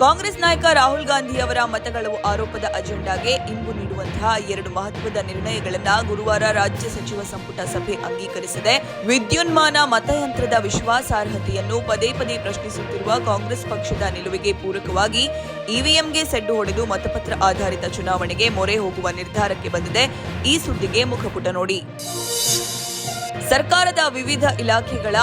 ಕಾಂಗ್ರೆಸ್ ನಾಯಕ ರಾಹುಲ್ ಗಾಂಧಿ ಅವರ ಮತಗಳು ಆರೋಪದ ಅಜೆಂಡಾಗೆ ಇಂಬು ನೀಡುವಂತಹ ಎರಡು ಮಹತ್ವದ ನಿರ್ಣಯಗಳನ್ನು ಗುರುವಾರ ರಾಜ್ಯ ಸಚಿವ ಸಂಪುಟ ಸಭೆ ಅಂಗೀಕರಿಸಿದೆ. ವಿದ್ಯುನ್ಮಾನ ಮತಯಂತ್ರದ ವಿಶ್ವಾಸಾರ್ಹತೆಯನ್ನು ಪದೇ ಪದೇ ಪ್ರಶ್ನಿಸುತ್ತಿರುವ ಕಾಂಗ್ರೆಸ್ ಪಕ್ಷದ ನಿಲುವಿಗೆ ಪೂರಕವಾಗಿ ಇವಿಎಂಗೆ ಸೆಡ್ಡು ಹೊಡೆದು ಮತಪತ್ರ ಆಧಾರಿತ ಚುನಾವಣೆಗೆ ಮೊರೆ ಹೋಗುವ ನಿರ್ಧಾರಕ್ಕೆ ಬಂದಿದೆ. ಈ ಸುದ್ದಿಗೆ ಮುಖಪುಟ ನೋಡಿ. ಸರ್ಕಾರದ ವಿವಿಧ ಇಲಾಖೆಗಳ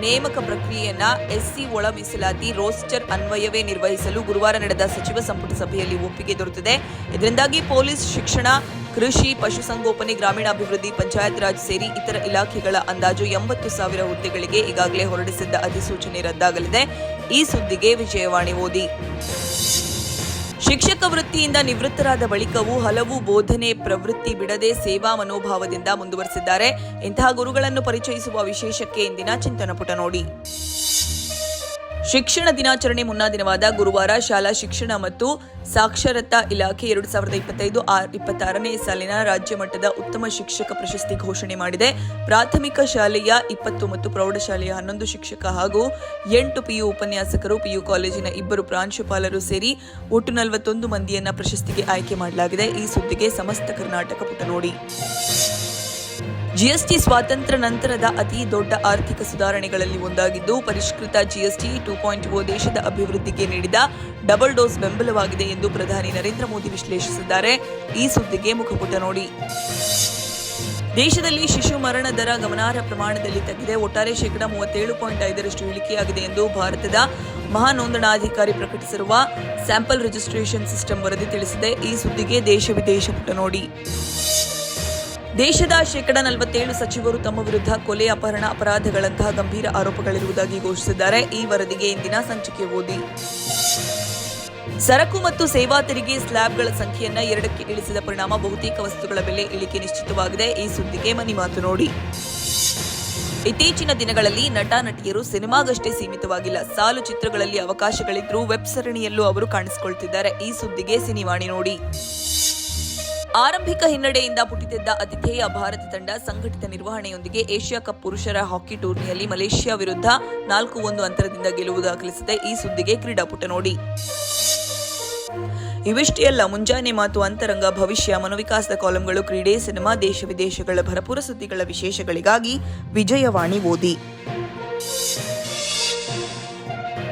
ನೇಮಕ ಪ್ರಕ್ರಿಯೆಯನ್ನ ಎಸ್ಸಿ ಒಳ ಮೀಸಲಾತಿ ರೋಸ್ಟರ್ ಅನ್ವಯವೇ ನಿರ್ವಹಿಸಲು ಗುರುವಾರ ನಡೆದ ಸಚಿವ ಸಂಪುಟ ಸಭೆಯಲ್ಲಿ ಒಪ್ಪಿಗೆ ದೊರೆತಿದೆ. ಇದರಿಂದಾಗಿ ಪೊಲೀಸ್, ಶಿಕ್ಷಣ, ಕೃಷಿ ಪಶುಸಂಗೋಪನೆ ಗ್ರಾಮೀಣಾಭಿವೃದ್ಧಿ, ಪಂಚಾಯತ್ ರಾಜ್ ಸೇರಿ ಇತರ ಇಲಾಖೆಗಳ ಅಂದಾಜು ಎಂಬತ್ತು ಸಾವಿರ ಹುದ್ದೆಗಳಿಗೆ ಈಗಾಗಲೇ ಹೊರಡಿಸಿದ್ದ ಅಧಿಸೂಚನೆ ರದ್ದಾಗಲಿದೆ. ಈ ಸುದ್ದಿಗೆ ವಿಜಯವಾಣಿ ಓದಿ. ಶಿಕ್ಷಕ ವೃತ್ತಿಯಿಂದ ನಿವೃತ್ತರಾದ ಬಳಿಕವೂ ಹಲವು ಬೋಧನೆ ಪ್ರವೃತ್ತಿ ಬಿಡದೆ ಸೇವಾ ಮನೋಭಾವದಿಂದ ಮುಂದುವರೆಸಿದ್ದಾರೆ. ಇಂತಹ ಗುರುಗಳನ್ನು ಪರಿಚಯಿಸುವ ವಿಶೇಷಕ್ಕೆ ಇಂದಿನ ಚಿಂತನ ಪುಟ ನೋಡಿ. ಶಿಕ್ಷಣ ದಿನಾಚರಣೆ ಮುನ್ನಾ ದಿನವಾದ ಗುರುವಾರ ಶಾಲಾ ಶಿಕ್ಷಣ ಮತ್ತು ಸಾಕ್ಷರತಾ ಇಲಾಖೆ ಎರಡು ಸಾವಿರದ ಇಪ್ಪತ್ತೈದು ಆರ್ ಇಪ್ಪತ್ತಾರನೇ ಸಾಲಿನ ರಾಜ್ಯ ಮಟ್ಟದ ಉತ್ತಮ ಶಿಕ್ಷಕ ಪ್ರಶಸ್ತಿ ಘೋಷಣೆ ಮಾಡಿದೆ. ಪ್ರಾಥಮಿಕ ಶಾಲೆಯ ಇಪ್ಪತ್ತು ಮತ್ತು ಪ್ರೌಢಶಾಲೆಯ ಹನ್ನೊಂದು ಶಿಕ್ಷಕ ಹಾಗೂ ಎಂಟು ಪಿಯು ಉಪನ್ಯಾಸಕರು, ಪಿಯು ಕಾಲೇಜಿನ ಇಬ್ಬರು ಪ್ರಾಂಶುಪಾಲರು ಸೇರಿ ಒಟ್ಟು ನಲವತ್ತೊಂದು ಮಂದಿಯನ್ನ ಪ್ರಶಸ್ತಿಗೆ ಆಯ್ಕೆ ಮಾಡಲಾಗಿದೆ. ಈ ಸುದ್ದಿಗೆ ಸಮಸ್ತ ಕರ್ನಾಟಕ ಪುಟ ನೋಡಿ. ಜಿಎಸ್ಟಿ ಸ್ವಾತಂತ್ರ್ಯ ನಂತರದ ಅತಿ ದೊಡ್ಡ ಆರ್ಥಿಕ ಸುಧಾರಣೆಗಳಲ್ಲಿ ಒಂದಾಗಿದ್ದು, ಪರಿಷ್ಕೃತ ಜಿಎಸ್ಟಿ ಟೂ ಪಾಯಿಂಟ್ ಓ ದೇಶದ ಅಭಿವೃದ್ಧಿಗೆ ನೀಡಿದ ಡಬಲ್ ಡೋಸ್ ಬೆಂಬಲವಾಗಿದೆ ಎಂದು ಪ್ರಧಾನಿ ನರೇಂದ್ರ ಮೋದಿ ವಿಶ್ಲೇಷಿಸಿದ್ದಾರೆ. ಈ ಸುದ್ದಿಗೆ ಮುಖಪುಟ ನೋಡಿ. ದೇಶದಲ್ಲಿ ಶಿಶು ಮರಣ ದರ ಗಮನಾರ್ಹ ಪ್ರಮಾಣದಲ್ಲಿ ತಗ್ಗಿದೆ. ಒಟ್ಟಾರೆ ಶೇಕಡಾ ಮೂವತ್ತೇಳು ಪಾಯಿಂಟ್ ಐದರಷ್ಟು ಇಳಿಕೆಯಾಗಿದೆ ಎಂದು ಭಾರತದ ಮಹಾ ನೋಂದಣಾಧಿಕಾರಿ ಪ್ರಕಟಿಸಿರುವ ಸ್ಯಾಂಪಲ್ ರಿಜಿಸ್ಟ್ರೇಷನ್ ಸಿಸ್ಟಮ್ ವರದಿ ತಿಳಿಸಿದೆ. ಈ ಸುದ್ದಿಗೆ ದೇಶ ವಿದೇಶ ಪುಟ ನೋಡಿ. ದೇಶದ ಶೇಕಡ ನಲವತ್ತೇಳು ಸಚಿವರು ತಮ್ಮ ವಿರುದ್ಧ ಕೊಲೆ, ಅಪಹರಣ, ಅಪರಾಧಗಳಂತಹ ಗಂಭೀರ ಆರೋಪಗಳಿರುವುದಾಗಿ ಘೋಷಿಸಿದ್ದಾರೆ. ಈ ವರದಿಗೆ ಇಂದಿನ ಸಂಚಿಕೆ ಓದಿ. ಸರಕು ಮತ್ತು ಸೇವಾ ತೆರಿಗೆ ಸ್ಲ್ಯಾಬ್ಗಳ ಸಂಖ್ಯೆಯನ್ನು ಎರಡಕ್ಕೆ ಇಳಿಸಿದ ಪರಿಣಾಮ ಬಹುತೇಕ ವಸ್ತುಗಳ ಬೆಲೆ ಇಳಿಕೆ ನಿಶ್ಚಿತವಾಗಿದೆ. ಈ ಸುದ್ದಿಗೆ ಮನಿ ಮಾತು ನೋಡಿ. ಇತ್ತೀಚಿನ ದಿನಗಳಲ್ಲಿ ನಟ, ನಟಿಯರು ಸಿನಿಮಾಗಷ್ಟೇ ಸೀಮಿತವಾಗಿಲ್ಲ. ಸಾಲು ಚಿತ್ರಗಳಲ್ಲಿ ಅವಕಾಶಗಳಿದ್ರೂ ವೆಬ್ ಸರಣಿಯಲ್ಲೂ ಅವರು ಕಾಣಿಸಿಕೊಳ್ತಿದ್ದಾರೆ. ಈ ಸುದ್ದಿಗೆ ಸಿನಿವಾಣಿ ನೋಡಿ. ಆರಂಭಿಕ ಹಿನ್ನಡೆಯಿಂದ ಪುಟಿದೆದ್ದ ಅತಿಥೇಯ ಭಾರತ ತಂಡ ಸಂಘಟಿತ ನಿರ್ವಹಣೆಯೊಂದಿಗೆ ಏಷ್ಯಾ ಕಪ್ ಪುರುಷರ ಹಾಕಿ ಟೂರ್ನಿಯಲ್ಲಿ ಮಲೇಷ್ಯಾ ವಿರುದ್ಧ ನಾಲ್ಕು ಒಂದು ಅಂತರದಿಂದ ಗೆಲುವು ದಾಖಲಿಸಿದೆ ಈ ಸುದ್ದಿಗೆ ಕ್ರೀಡಾಪುಟ ನೋಡಿ. ಇವಿಷ್ಟೇ ಅಲ್ಲ ಮುಂಜಾನೆ ಮಾತು ಅಂತರಂಗ ಭವಿಷ್ಯ ಮನೋವಿಕಾಸದ ಕಾಲಂಗಳು ಕ್ರೀಡೆ, ಸಿನಿಮಾ, ದೇಶ ವಿದೇಶಗಳ ಭರಪೂರ ಸುದ್ದಿಗಳ ವಿಶೇಷಗಳಿಗಾಗಿ ವಿಜಯವಾಣಿ ಓದಿ.